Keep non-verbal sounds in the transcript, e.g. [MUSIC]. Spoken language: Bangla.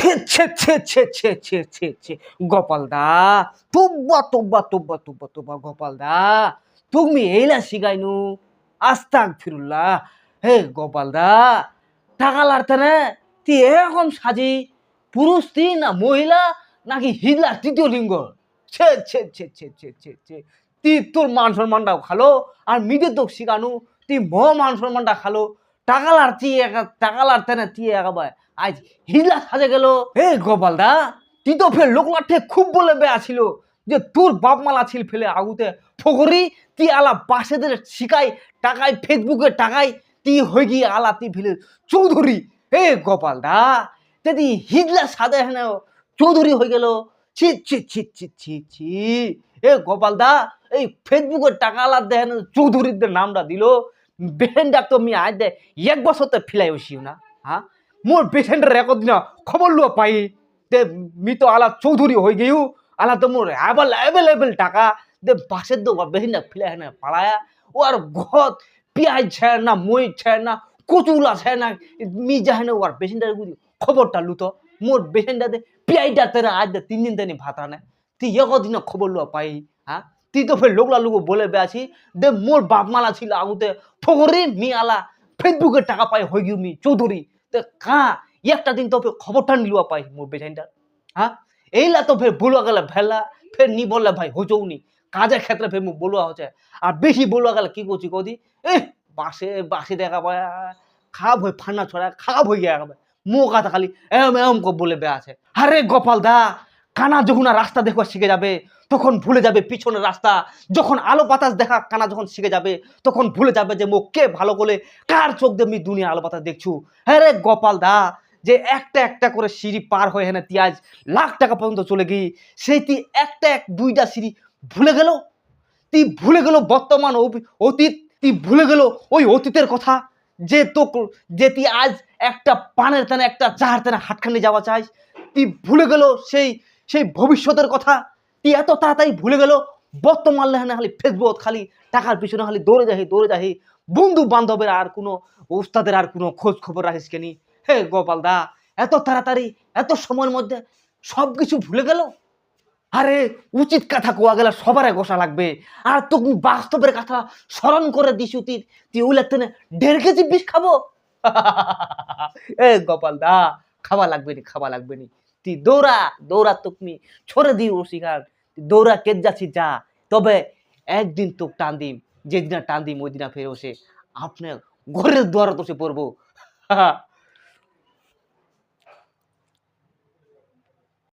ছে ছে ছে ছে ছে ছে ছে ছে গোপাল দা তুব্বা তুব্বা তুব্বা তুব্বা তুব্বা গোপাল দা তুমি এইলা শিখাইনু আস্তাক ফিরুল্লাহ হে গোপাল দা টাকা লাড়তে না তুই এরকম সাজি পুরুষ তুই না মহিলা নাকি হিজলা তৃতীয় লিঙ্গ ছে ছে ছে ছে ছে ছে ছে তুই তোর মান সম্মানটাও খালো আর মিদের তো শিখানু তুই ম মান সম্মানটা খালো টাকা লাড়তি একা টাকা লাড়তে না তুই একাবায় আজ হিজলা সাজে গেল। হে গোপাল দা তুই তো ফের লোক লাঠে খুব বলে বেয়া ছিল যে তোর বাপ মালা ছিল ফেলে আগুতে। ফকরি তুই আলা বাসেদের শিখাই টাকায় ফেসবুকে টাকায় তুই হয়ে গিয়ে আলা তুই ফেলে। চৌধুরী, হে গোপাল দা যদি হিজলা সাদে হেন চৌধুরী হয়ে গেল। ছি ছি ছি ছি ছি ছি। এ গোপাল দা, এই ফেসবুকের টাকা আলা দেখেন চৌধুরীদের নামটা দিল। বেহেনটা তো আমি আজ দে, এক বছর তো ফিলাই বসিও না হ্যাঁ মোর পেশেন্টের রেকর্ড দিনা খবর লো পাই, দে, মি তো আলা চৌধুরী হয়ে গেও আলা তো মোর আবার অ্যাভেলেবেল টাকা, দে বাসের দো বেহিনা ফিলাই না পালায়া, ও আর ঘর পেঁয়াজ ছেড় না মই ছেড় না, কচুলা ছেড় না, মি যাহে না ওর পেশেন্টার গুলি খবরটা লুতো মোর পেশেন্টাতে পেঁয়াজটা তেরা আজ তিন দিন তেনি ভাত আনে তুই এক দিন খবর লো পাই হ্যাঁ তুই তো ফের লোকলা লোক বলে বেয়াছি, দে মোর বাপ মালা ছিল আগুতে ফগরি মি আলা ফেসবুকে টাকা পাই হয়ে গিয়ে মি, চৌধুরী। তো কা, একটা দিন তো ফের খবরটা নিলুয়া পাই মোর বেচাইনটা হ্যাঁ এইলা তো ফের বলুয়া গেলে ভেলা, ফের নি বললে ভাই হোচৌনি কাজের ক্ষেত্রে ফের মুখ বলুয়া হচ্ছে। আর বেশি বলুয়া গেলে কি করছি কদি? এ বাসে বাসে দেখা পায় খারাপ হয়ে ফান্না ছড়া খারাপ হয়ে গিয়ে একেবারে, মুখ কথা খালি এম এম বলে বে আছে। আরে গোপাল দা, কানা যখন রাস্তা দেখবা শিখে যাবে তখন ভুলে যাবে পিছনের রাস্তা। যখন আলো বাতাস দেখা কানা যখন শিখে যাবে, তখন ভুলে যাবে যে মুখ কে ভালো করে, কার চোখ দিয়ে আমি দুনিয়া আলো বাতাস দেখছু। হ্যাঁ রে গোপাল দা, যে একটা একটা করে সিঁড়ি পার হয়ে হেনে তিয়াজ লাখ টাকা পর্যন্ত চলে গিয়ে সেই তুই একটা এক দুইটা সিঁড়ি ভুলে গেল? তুই ভুলে গেল বর্তমান অতীত, তুই ভুলে গেল ওই অতীতের কথা? যে তো যে তুই আজ একটা পানের টানে একটা চাহার টানে হাটখানে যাওয়া চাইস তুই ভুলে গেল সেই সেই ভবিষ্যতের কথা? তুই এত তাড়াতাড়ি ভুলে গেল, বর্তমান লেহানে খালি ফেসবুক খালি টাকার পিছনে খালি দৌড়ে যাহি দৌড়ে যাহি। বন্ধু বান্ধবের আর কোনো উস্তাদের আর কোনো খোঁজ খবর রাখিস কেনি? হে গোপাল দা, এত তাড়াতাড়ি, এত সময়ের মধ্যে সব কিছু ভুলে গেল? আরে, উচিত কথা কোয়া গেলে সবারে গোসা লাগবে। আর তুমি বাস্তবের কথা স্মরণ করে দিস তুই তুই লাগতে দেড় কেজি বিষ খাব? [LAUGHS] এ গোপাল দা, খাওয়া লাগবে নি, খাওয়া লাগবে নি। দৌড়া দৌড়াতুকমি दौरा तुकमी छोड़ दी वो তুই দৌড়া কেদ যাচ্ছি যা তবে একদিন তোক টান দিম যেদিন টান্দিম ওই দিন ফেরো সে আপনার ঘরের দ্বারা তো সে পড়ব